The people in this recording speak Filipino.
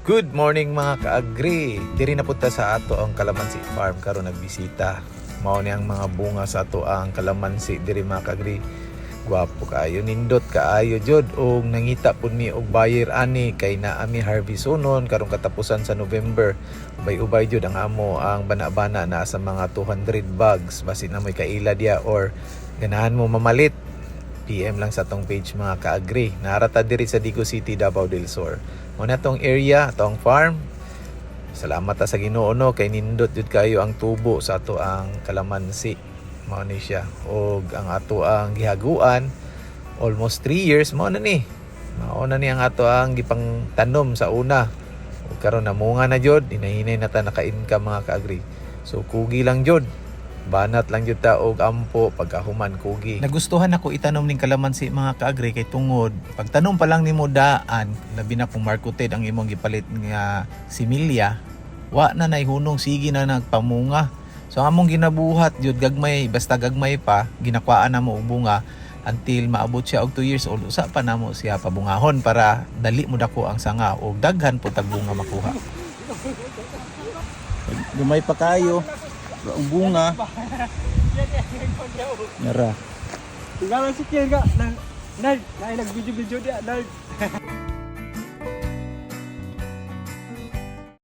Good morning mga kaagri. Diri na punta sa ato ang Kalamansi Farm karon nagbisita. Mao ni ang mga bunga sa ato ang kalamansi diri mga kaagri. Kaayo nindot kaayo jud og nangita pud mi og buyer ani kay naa mi harvest sonon karong katapusan sa November. Ubay-ubay jud ang amo ang bana-bana na sa mga 200 bags basin na may kaila dia or ganahan mo mamalit. PM lang sa tong page mga kaagri. Narata diri sa Digo City, Davao del Sur. Muna tong area, tong farm. Salamat ta sa Ginoo no kay nindot jud kayo ang tubo sa ato ang kalamansi. Mao ni siya. Og ang ato ang gihaguan almost 3 years mao na ni. Mao na ni ang ato ang gipang tanom sa una. Karon na munga na jud, hinahinay na ta naka-income mga kaagri. So kugi lang jud. Banat lang jud ta og ampo pagkahuman kugi. Nagustuhan ako itanom ning kalamansi mga kaagri kay tungod pagtanom pa lang nimo daan labi na kung marketed ang imong gipalit nga similya wa na naihunong sige na nagpamunga. So among ginabuhat jud gagmay basta gagmay pa ginakwaan na mo og bunga until maabot siya og 2 years old usa pa namo siya pabungahon para dali mo dako ang sanga og daghan po tag bunga makuha. Gamay pa kayo. Ang bunga. Nara. Tinggalan si Kier ka. Nag, nag, nag, nag-video-video dia. Nag.